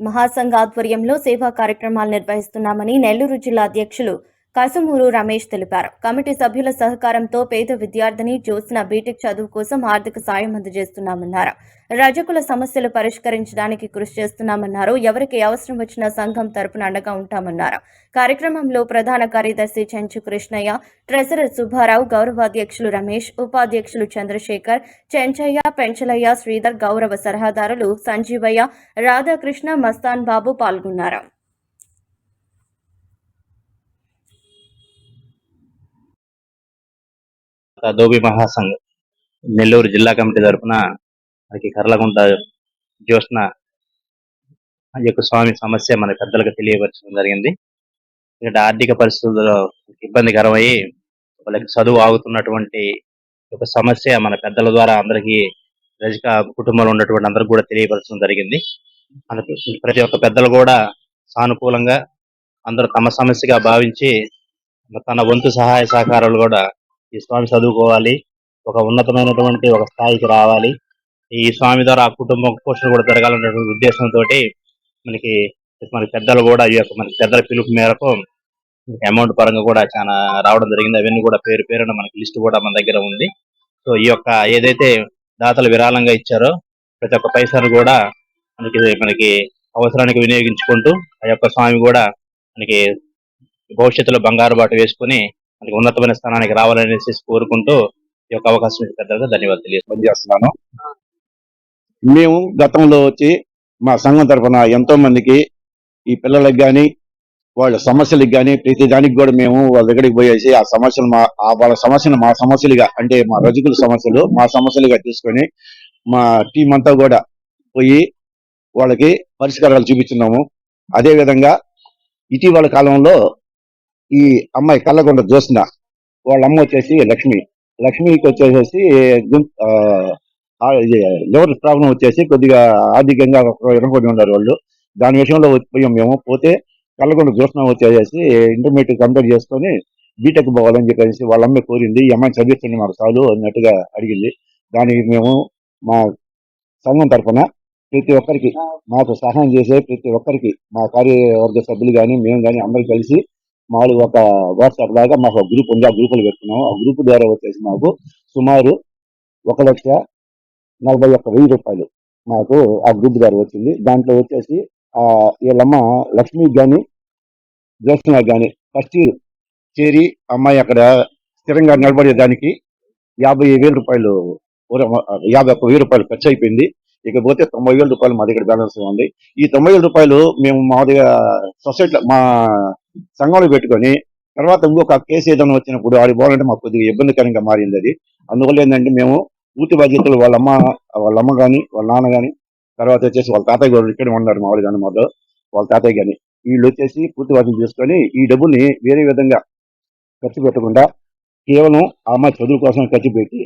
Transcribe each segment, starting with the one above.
మహాసంఘ ఆధ్వర్యంలో సేవా కార్యక్రమాలు నిర్వహిస్తున్నామని నెల్లూరు జిల్లా అధ్యక్షులు కసుమూరు రమేష్ తెలిపారు. కమిటీ సభ్యుల సహకారంతో పేద విద్యార్థిని జ్యోత్స్న బీటెక్ చదువు కోసం ఆర్థిక సాయం అందజేస్తున్నామన్నారు. రజకుల సమస్యలు పరిష్కరించడానికి కృషి చేస్తున్నామన్నారు. ఎవరికి అవసరం వచ్చినా సంఘం తరపున అండగా ఉంటామన్నారు. కార్యక్రమంలో ప్రధాన కార్యదర్శి చెంచు కృష్ణయ్య ట్రెజరర్ సుబ్బారావు గౌరవాధ్యక్షులు రమేష్ ఉపాధ్యక్షులు చంద్రశేఖర్ చెంచయ్య పెంచలయ్య శ్రీధర్ గౌరవ సలహాదారులు సంజీవయ్య రాధాకృష్ణ మస్తాన్ బాబు పాల్గొన్నారు. దోబి మహాసంఘ్ నెల్లూరు జిల్లా కమిటీ తరఫున మనకి కర్లగుంట జ్యోత్స్న యొక్క స్వామి సమస్య మన పెద్దలకు తెలియపరచడం జరిగింది. ఇక్కడ ఆర్థిక పరిస్థితుల్లో ఇబ్బందికరమయ్యి వాళ్ళకి చదువు ఆగుతున్నటువంటి ఒక సమస్య మన పెద్దల ద్వారా అందరికీ రజక కుటుంబంలో ఉన్నటువంటి అందరికి కూడా తెలియపరచడం జరిగింది. ప్రతి ఒక్క పెద్దలు కూడా సానుకూలంగా అందరూ తమ సమస్యగా భావించి తన వంతు సహాయ సహకారాలు కూడా ఈ స్వామి చదువుకోవాలి. ఒక ఉన్నతమైనటువంటి ఒక స్థాయికి రావాలి. ఈ స్వామి ద్వారా ఆ కుటుంబం పోషణ కూడా జరగాలనేటువంటి ఉద్దేశంతో మనకి మన పెద్దలు కూడా ఈ యొక్క మన పెద్దల పిలుపు మేరకు అమౌంట్ పరంగా కూడా చాలా రావడం జరిగింది. అవన్నీ కూడా పేరు పేరున మనకి లిస్ట్ కూడా మన దగ్గర ఉంది. సో ఈ యొక్క ఏదైతే దాతలు విరాళంగా ఇచ్చారో ప్రతి ఒక్క పైసాను కూడా మనకి మనకి అవసరానికి వినియోగించుకుంటూ ఆ యొక్క స్వామి కూడా మనకి భవిష్యత్తులో బంగారు బాట వేసుకుని మనకి ఉన్నతమైన స్థానానికి రావాలనేసి కోరుకుంటూ ఈ యొక్క అవకాశం పెద్దగా పెద్దలకు ధన్యవాదాలు తెలియజేస్తున్నాను. పనిచేస్తున్నాను మేము గతంలో వచ్చి మా సంఘం తరఫున ఎంతో మందికి ఈ పిల్లలకు కానీ వాళ్ళ సమస్యలకు కానీ ప్రతి దానికి కూడా మేము వాళ్ళ దగ్గరికి పోయేసి ఆ సమస్యలు మా వాళ్ళ సమస్యలు మా సమస్యలుగా అంటే మా రజకుల సమస్యలు మా సమస్యలుగా తీసుకొని మా టీం అంతా కూడా పోయి వాళ్ళకి పరిష్కారాలు చూపించున్నాము అదే విధంగా ఇటీవల కాలంలో ఈ అమ్మాయి కళ్ళగొండ జ్యోత్స్న వాళ్ళ అమ్మ వచ్చేసి లక్ష్మి. లక్ష్మికి వచ్చేసేసి లివర్ ప్రాబ్లం వచ్చేసి కొద్దిగా ఆర్థికంగా ఇరగొని ఉన్నారు వాళ్ళు. దాని విషయంలో పోయాం మేము. పోతే కళ్ళగొండ జ్యోత్స్న వచ్చేసి ఇంటర్మీడియట్ కంప్లీట్ చేసుకొని బీటెక్ పోవాలని చెప్పేసి వాళ్ళ అమ్మాయి కోరింది. ఈ అమ్మాయి చదివిస్తుంది మాకు చాలు అన్నట్టుగా అడిగింది. దానికి మేము మా సంఘం తరఫున ప్రతి ఒక్కరికి మాకు సహాయం చేసే ప్రతి ఒక్కరికి మా కార్యవర్గ సభ్యులు కానీ మేము కానీ అందరూ కలిసి మామూలుగా ఒక వాట్సాప్ లాగా మాకు ఒక గ్రూప్ ఉంది. ఆ గ్రూపులు పెట్టుకున్నాము. ఆ గ్రూప్ ద్వారా వచ్చేసి మాకు సుమారు ఒక లక్ష నలభై ఒక్క వెయ్యి రూపాయలు మాకు ఆ గ్రూప్ ద్వారా వచ్చింది. దాంట్లో వచ్చేసి ఆ వీళ్ళమ్మ లక్ష్మి కానీ జ్యోత్స్నకి కానీ ఫస్ట్ చేరి అమ్మాయి అక్కడ స్థిరంగా నిలబడే దానికి యాభై వేల రూపాయలు యాభై ఒక్క వెయ్యి రూపాయలు ఖర్చు అయిపోయింది. ఇకపోతే తొంభై వేల రూపాయలు మా దగ్గర బ్యాలెన్స్ ఉంది. ఈ తొంభై వేల రూపాయలు మేము మామూలుగా సొసైటీలో మా సంఘంలో పెట్టుకొని తర్వాత ఇంకొక కేసు ఏదైనా వచ్చినప్పుడు ఆడి పోవాలంటే మాకు కొద్దిగా ఇబ్బందికరంగా మారింది అది. అందువల్ల ఏంటంటే మేము పూర్తి బాధ్యతలు వాళ్ళ అమ్మ వాళ్ళ అమ్మ కానీ వాళ్ళ నాన్న కానీ తర్వాత వచ్చేసి వాళ్ళ తాతయ్య గారు ఇక్కడ ఉన్నారు మామూలుగా అన్నమాట వాళ్ళ తాతయ్య కానీ వీళ్ళు వచ్చేసి పూర్తి బాధ్యత చేసుకొని ఈ డబ్బుని వేరే విధంగా ఖర్చు పెట్టకుండా కేవలం ఆ అమ్మాయి చదువు కోసం ఖర్చు పెట్టి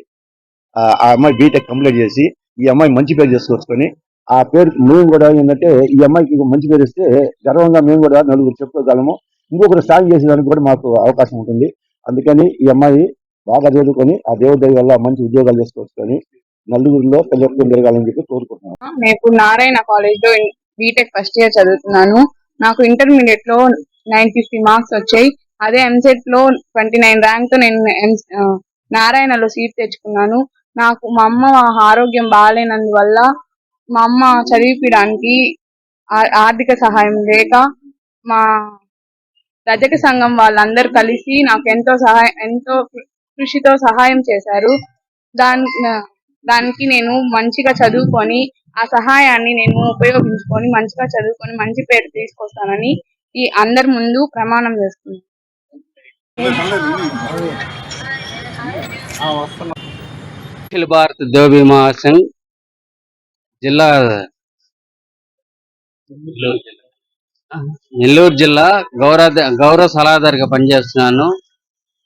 ఆ ఆ అమ్మాయి బీటెక్ కంప్లీట్ చేసి ఈ అమ్మాయి మంచి పేరు చేసుకొచ్చుకొని ఆ పేరు మేము కూడా ఏంటంటే ఈ అమ్మాయికి మంచి పేరు ఇస్తే గర్వంగా మేము కూడా నలుగురు చెప్పుకోగలము. ఇంకొకరు సాయం చేసేదానికి కూడా మాకు అవకాశం ఉంటుంది. అందుకని ఈ అమ్మాయి బాగా చదువుకొని ఆ దేవుడి దయ వల్ల మంచి ఉద్యోగాలు చేసుకొచ్చుకొని నలుగురిలో పెద్దలు జరగాలని చెప్పి కోరుకుంటున్నాను. నేను నారాయణ కాలేజ్లో బీటెక్ ఫస్ట్ ఇయర్ చదువుతున్నాను. నాకు ఇంటర్మీడియట్లో నైన్ ఫిఫ్టీ మార్క్స్ వచ్చాయి. అదే ఎంసెట్లో ట్వంటీ నైన్ ర్యాంక్తో నేను నారాయణలో సీట్ తెచ్చుకున్నాను. నాకు మా అమ్మ ఆరోగ్యం బాగాలేనందువల్ల మా అమ్మ చదివించడానికి ఆర్థిక సహాయం లేక మా రజక సంఘం వాళ్ళందరూ కలిసి నాకు ఎంతో సహాయం ఎంతో కృషితో సహాయం చేశారు. దాని దానికి నేను మంచిగా చదువుకొని ఆ సహాయాన్ని నేను ఉపయోగించుకొని మంచిగా చదువుకొని మంచి పేరు తీసుకొస్తానని ఈ అందరి ముందు ప్రమాణం చేస్తున్నాను. అఖిల భారత దోబి జిల్లా నెల్లూరు జిల్లా గౌరవ గౌరవ సలహాదారుగా పనిచేస్తున్నాను.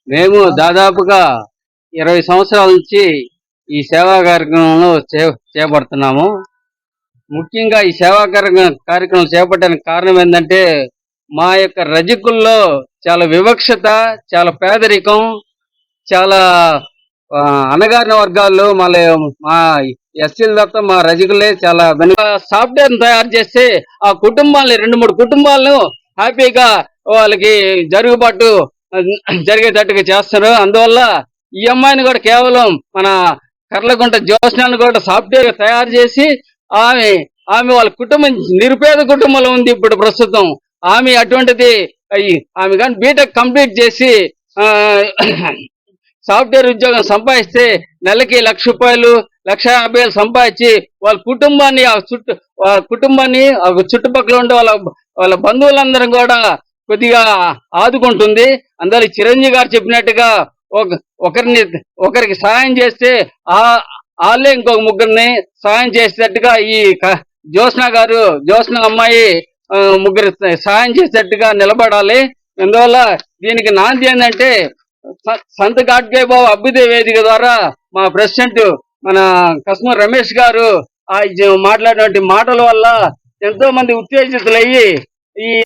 మేము దాదాపుగా ఇరవై సంవత్సరాల నుంచి ఈ సేవా కార్యక్రమంలో చే చేపడుతున్నాము. ముఖ్యంగా ఈ సేవా కార్యక్రమం కార్యక్రమం చేపట్టడానికి కారణం ఏంటంటే మా యొక్క రజకుల్లో చాలా వివక్షత చాలా పేదరికం చాలా అనగారిన అణగారిన వర్గాల్లో మళ్ళీ మా ఎస్సీల తప్ప మా రజకులే చాలా సాఫ్ట్వేర్ తయారు చేస్తే ఆ కుటుంబాలని రెండు మూడు కుటుంబాలను హ్యాపీగా వాళ్ళకి జరుగుబాటు జరిగేటట్టుగా చేస్తారు. అందువల్ల ఈ అమ్మాయిని కూడా కేవలం మన కర్లకుంట జ్యోత్స్నాన్ని కూడా సాఫ్ట్వేర్ తయారు చేసి ఆమె ఆమె వాళ్ళ కుటుంబం నిరుపేద కుటుంబంలో ఉంది ఇప్పుడు ప్రస్తుతం. ఆమె అటువంటిది అయ్యి ఆమె కానీ బీటెక్ కంప్లీట్ చేసి ఆ, సాఫ్ట్వేర్ ఉద్యోగం సంపాదిస్తే నెలకి లక్ష రూపాయలు లక్ష యాభై వేలు సంపాదించి వాళ్ళ కుటుంబాన్ని ఆ చుట్టూ వాళ్ళ కుటుంబాన్ని చుట్టుపక్కల ఉండే వాళ్ళ వాళ్ళ బంధువులందరం కూడా కొద్దిగా ఆదుకుంటుంది. అందరి చిరంజీవి గారు చెప్పినట్టుగా ఒక ఒకరిని ఒకరికి సహాయం చేస్తే ఆ వాళ్ళే ఇంకొక ముగ్గురిని సహాయం చేసేటట్టుగా ఈ జ్యోత్స్న గారు జ్యోత్స్న అమ్మాయి ముగ్గురు సహాయం చేసేటట్టుగా నిలబడాలి. అందువల్ల దీనికి నాంది ఏంటంటే సంత గాడ్గే బాబు అభ్యుదయ వేదిక ద్వారా మా ప్రెసిడెంట్ మన కస్మూర్ రమేష్ గారు ఆ మాట్లాడినటువంటి మాటల వల్ల ఎంతో మంది ఉత్తేజితులయ్యి ఈ